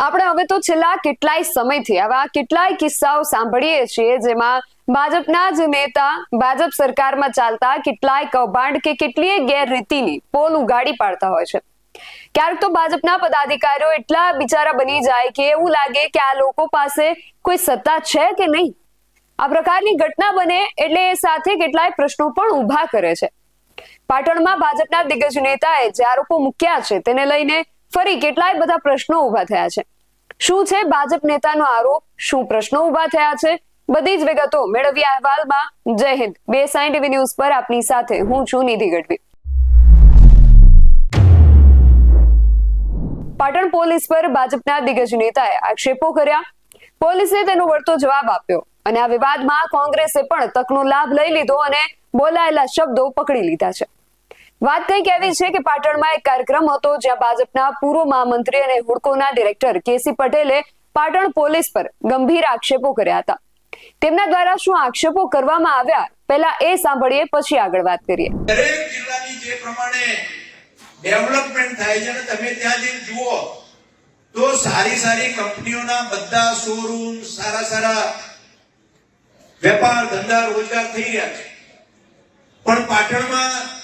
આપણે હવે તો છેલ્લા કેટલાય સમયથી આવા કેટલાય કિસ્સાઓ સાંભળીએ છીએ જેમાં ભાજપના જ નેતા ભાજપ સરકારમાં ચાલતા કેટલાય કૌભાંડ કે કેટલીય ગેરરીતિની પોલ ઉગાડી પાડતા હોય છે. ક્યારેક તો ભાજપના પદાધિકારીઓ એટલા બિચારા બની જાય કે એવું લાગે કે આ લોકો પાસે કોઈ સત્તા છે કે નહીં? આ પ્રકારની ઘટના બને એટલે એ સાથે કેટલાય પ્રશ્નો પણ ઊભા કરે છે. પાટણમાં ભાજપના દિગ્ગજ નેતાએ જે આરોપો મૂક્યા છે તેને લઈને ફરી કેટલાય બધા પ્રશ્નો ઊભા થયા છે. શું છે ભાજપ નેતાનો આરોપ? શું પ્રશ્નો ઊભા થયા છે? બધી જ વિગતો મેળવી અહેવાલમાં. જય હિન્દ. બે સાઈન ટીવી ન્યૂઝ પર આપની સાથે હું છું નિધિ ગઢવી. પાટણ પોલીસ પર ભાજપના દિગ્ગજ નેતાએ આક્ષેપો કર્યા. પોલીસે તેનો વળતો જવાબ આપ્યો અને આ વિવાદમાં કોંગ્રેસે પણ તકનો લાભ લઈ લીધો અને બોલાયેલા શબ્દો પકડી લીધા છે. વાત કંઈક એવી છે કે પાટણમાં એક કાર્યક્રમ હતો જ્યાં ભાજપના પૂર્વ મહામંત્રી અને હુડકોના ડિરેક્ટર કેસી પટેલે પાટણ પોલીસ પર ગંભીર આક્ષેપો કર્યા હતા. તેમના દ્વારા શું આક્ષેપો કરવામાં આવ્યા, પહેલા એ સાંભળીએ, પછી આગળ વાત કરીએ. દરેક જિલ્લાની જે પ્રમાણે ડેવલપમેન્ટ થાય છે ને, તમે ત્યાં જઈને જુઓ, તો સારી સારી કંપનીઓના બધા શોરૂમ સારા સારા વેપાર ધંધા રોજગાર થઈ રહ્યા છે. પણ પાટણમાં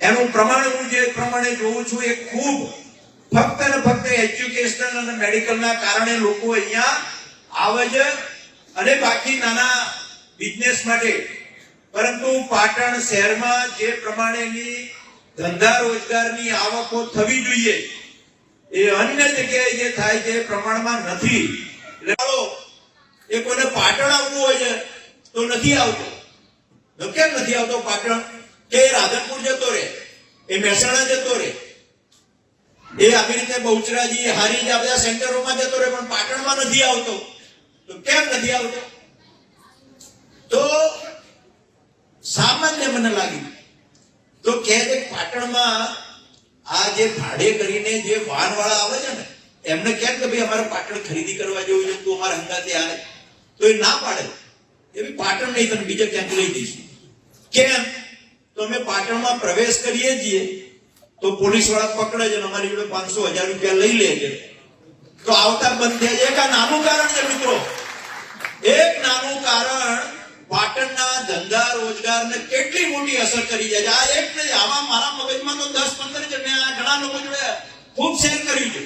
એનું પ્રમાણ હું જે પ્રમાણે જોઉં છું એ ખૂબ ફક્ત ને ફક્ત એજ્યુકેશનલ અને મેડિકલના કારણે લોકો અહીંયા આવે છે અને બાકી નાના બિઝનેસ માટે. પરંતુ પાટણ શહેરમાં જે પ્રમાણેની ધંધા રોજગારની આવકો થવી જોઈએ, એ અન્ય જગ્યાએ જે થાય છે પ્રમાણમાં નથી. એટલે એ કોઈને પાટણ આવવું હોય છે તો નથી આવતો. કેમ નથી આવતો પાટણ? કે રાધનપુર જતો રહે, એ મહેસાણા જતો રહે. એ આવી રીતે બહુચરાજી, હારી આ બધા સેન્ટરોમાં જતો રહે, પણ પાટણમાં નથી આવતો. તો કેમ નથી આવતો? તો સામાન્ય મને લાગ્યું તો કે પાટણમાં આ જે ભાડે કરીને જે વાહન વાળા આવે છે ને, એમને કેમ કે ભાઈ અમારે પાટણ ખરીદી કરવા જેવું છે, તું અમારા હંગાતે આવે તો એ ના પાડે. એ પાટણ નહીં, તને બીજે ક્યાંક લઈ જઈશું. કેમ? તો અમે પાટણમાં પ્રવેશ કરીએ છીએ, તો પોલીસવાળા પકડે છે અમારી જોડે પાંચસો હજાર રૂપિયા લઈ લે છે. તો આવતા બંધ થયા એક આ નાનું કારણ છે મિત્રો. એક નાનું કારણ પાટણના ધંધા રોજગારને કેટલી મોટી અસર કરી જાય આ એક નહીં આવા મારા મગજમાં તો દસ પંદર આ ઘણા લોકો જોડે ખૂબ શેર કર્યું છે.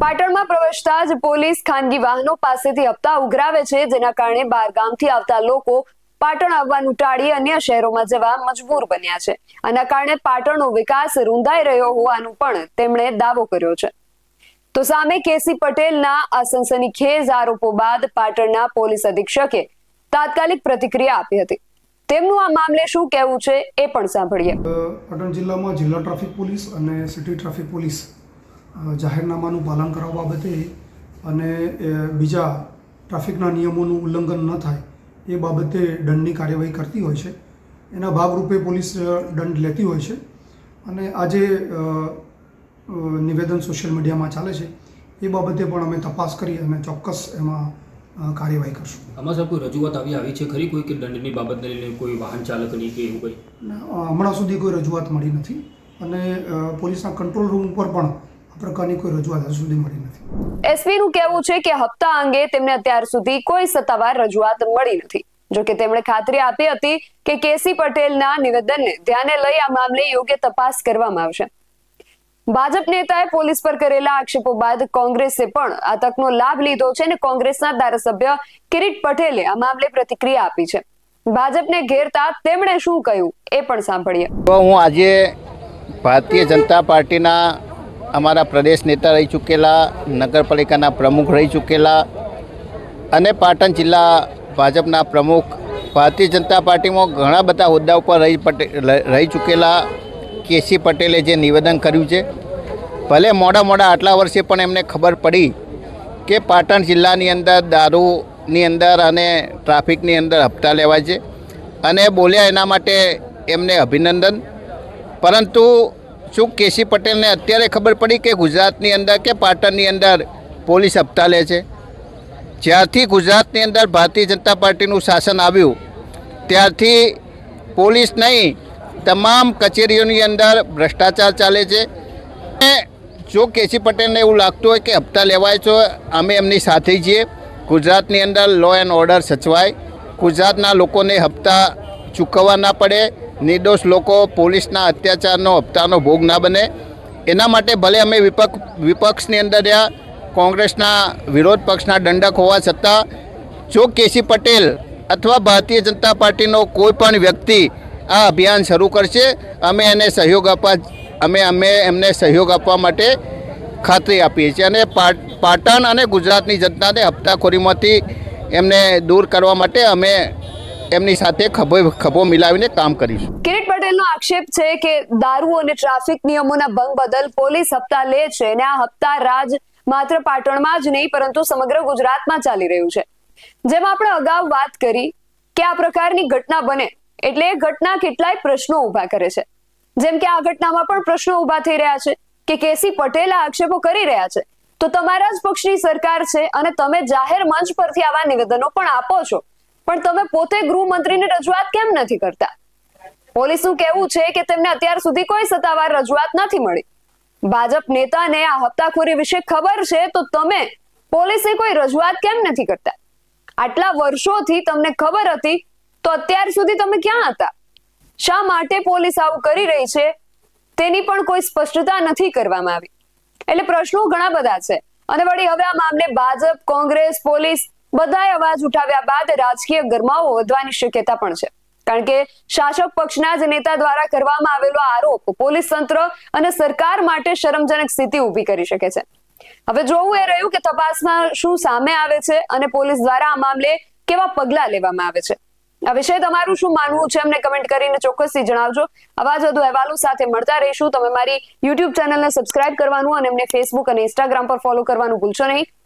પાટણમાં પ્રવેશતા જ પોલીસ ખાનગી વાહનો પાસેથી હપ્તા ઉઘરાવે છે. જેના કારણે બહાર ગામથી આવતા લોકો પાટણ આવવાનું ટાળી અન્ય શહેરોમાં જવા મજબૂર બન્યા છે. આના કારણે પાટણનો વિકાસ રૂંધાઈ રહ્યો હોવાનું પણ તેમણે દાવો કર્યો છે. તો સામે કેસી પટેલના આ સનસનીખેજ આરોપો બાદ પાટણના પોલીસ અધિક્ષકે તાત્કાલિક પ્રતિક્રિયા આપી હતી. તેમનું આ મામલે શું કહેવું છે એ પણ સાંભળીએ. પાટણ જિલ્લામાં જિલ્લા ટ્રાફિક પોલીસ અને સિટી ટ્રાફિક પોલીસ જાહેરનામાનું પાલન કરવા બાબતે અને બીજા ટ્રાફિકના નિયમોનું ઉલ્લંઘન ન થાય એ બાબતે દંડની કાર્યવાહી કરતી હોય છે. એના ભાગરૂપે પોલીસ દંડ લેતી હોય છે. અને આજે નિવેદન સોશિયલ મીડિયામાં ચાલે છે. એ બાબતે પણ અમે તપાસ કરી અને ચોક્કસ એમાં કાર્યવાહી કરશું. આમાં સાહેબ કોઈ રજૂઆત આવી આવી છે ખરી કોઈ કે દંડની બાબતને લઈને કોઈ વાહન ચાલકની કે એવું કંઈ? હમણાં સુધી કોઈ રજૂઆત મળી નથી. અને પોલીસના કંટ્રોલ રૂમ ઉપર પણ પ્રકારની કોઈ રજૂઆત હજુ સુધી મળી નથી. એસપી નું કહેવું છે કે હપ્તા અંગે તેમને અત્યાર સુધી કોઈ સત્તાવાર રજૂઆત મળી નથી. જો કે તેમણે ખાતરી આપી હતી કે કેસી પટેલના નિવેદનને ધ્યાને લઈ આ મામલે યોગ્ય તપાસ કરવામાં આવશે. ભાજપ નેતાએ પોલીસ પર કરેલા આક્ષેપો બાદ કોંગ્રેસે પણ આ તકનો લાભ લીધો છે અને કોંગ્રેસના ધારાસભ્ય કિરીટ પટેલે આ મામલે પ્રતિક્રિયા આપી છે. ભાજપને ઘેરતા તેમણે શું કહ્યું એ પણ સાંભળીએ. હું આજે ભારતીય જનતા પાર્ટીના અમારા પ્રદેશ નેતા રહી ચૂકેલા, નગરપાલિકાના પ્રમુખ રહી ચૂકેલા અને પાટણ જિલ્લા ભાજપના પ્રમુખ, ભારતીય જનતા પાર્ટીમાં ઘણા બધા હોદ્દા ઉપર રહી રહી ચૂકેલા કેસી પટેલે જે નિવેદન કર્યું છે. ભલે મોડા મોડા આટલા વર્ષે પણ એમને ખબર પડી કે પાટણ જિલ્લાની અંદર દારૂની અંદર અને ટ્રાફિકની અંદર હપ્તા લેવાય છે અને બોલ્યા એના માટે એમને અભિનંદન. પરંતુ શું કેસી પટેલને અત્યારે ખબર પડી કે ગુજરાતની અંદર કે પાટણની અંદર પોલીસ હપ્તા લે છે? જ્યારથી ગુજરાતની અંદર ભારતીય જનતા પાર્ટીનું શાસન આવ્યું, ત્યારથી પોલીસ નહીં, તમામ કચેરીઓની અંદર ભ્રષ્ટાચાર ચાલે છે. જો કેસી પટેલને એવું લાગતું હોય કે હપ્તા લેવાય છે અમે એમની સાથે છીએ ગુજરાતની અંદર લો એન્ડ ઓર્ડર સચવાય. ગુજરાતના લોકોને હપ્તા ચૂકવવા ના પડે. નિર્દોષ લોકો પોલીસના અત્યાચારનો હપ્તાનો ભોગ ના બને. એના માટે ભલે અમે વિપક્ષ વિપક્ષની અંદર રહ્યા, કોંગ્રેસના વિરોધ પક્ષના દંડક હોવા છતાં, જો કેસી પટેલ અથવા ભારતીય જનતા પાર્ટીનો કોઈ પણ વ્યક્તિ આ અભિયાન શરૂ કરશે, અમે એને સહયોગ આપવા, અમે અમે એમને સહયોગ આપવા માટે ખાતરી આપીએ છીએ અને પાટ- પાટણ અને ગુજરાતની જનતાને હપ્તાખોરીમાંથી એમને દૂર કરવા માટે અમે એમની સાથે ખભો ખભો મિલાવીને કામ કરીશું. કિરીટ પટેલનો આક્ષેપ છે કે દારૂ અને ટ્રાફિક નિયમોના ભંગ બદલ પોલીસ હપ્તા લે છે અને આ હપ્તા રાજ માત્ર પાટણમાં જ નહીં, પરંતુ સમગ્ર ગુજરાતમાં ચાલી રહ્યું છે. જેમ આપણે અગાઉ વાત કરી કે આ પ્રકારની ઘટના બને એટલે એ ઘટના કેટલાય પ્રશ્નો ઊભા કરે છે. જેમ કે આ ઘટનામાં પણ પ્રશ્નો ઊભા થઈ રહ્યા છે કે કેસી પટેલ આ આક્ષેપો કરી રહ્યા છે. તો તમારા જ પક્ષની સરકાર છે અને તમે જાહેર મંચ પરથી આવા નિવેદનો પણ આપો છો. પણ તમે પોતે ગૃહમંત્રીને રજૂઆત કેમ નથી કરતા? પોલીસનું કહેવું છે કે તેમને અત્યાર સુધી કોઈ સત્તાવાર રજૂઆત નથી મળી. ભાજપ નેતાને આ હપ્તાખોરી વિશે ખબર છે તો તમે પોલીસે કોઈ રજૂઆત કેમ નથી કરતા? આટલા વર્ષોથી તમને ખબર હતી તો અત્યાર સુધી તમે ક્યાં હતા? શા માટે પોલીસ આવું કરી રહી છે? તેની પણ કોઈ સ્પષ્ટતા નથી કરવામાં આવી. એટલે પ્રશ્નો ઘણા બધા છે. અને વળી હવે આ મામલે ભાજપ, કોંગ્રેસ, પોલીસ બધાએ અવાજ ઉઠાવ્યા બાદ રાજકીય ગરમાવો વધવાની શક્યતા પણ છે. કારણ કે શાસક પક્ષના જ નેતા દ્વારા કરવામાં આવેલો આરોપ પોલીસ તંત્ર અને સરકાર માટે શરમજનક સ્થિતિ ઊભી કરી શકે છે. હવે જોવું એ રહ્યું કે તપાસમાં શું સામે આવે છે અને પોલીસ દ્વારા આ મામલે કેવા પગલા લેવામાં આવે છે. આ વિશે તમારું શું માનવું છે અમને કમેન્ટ કરીને ચોક્કસથી જણાવજો. આવા જ વધુ અહેવાલો સાથે મળતા રહીશું. તમે મારી યુટ્યુબ ચેનલને સબસ્ક્રાઇબ કરવાનું અને એમને ફેસબુક અને ઇન્સ્ટાગ્રામ પર ફોલો કરવાનું ભૂલશો નહીં.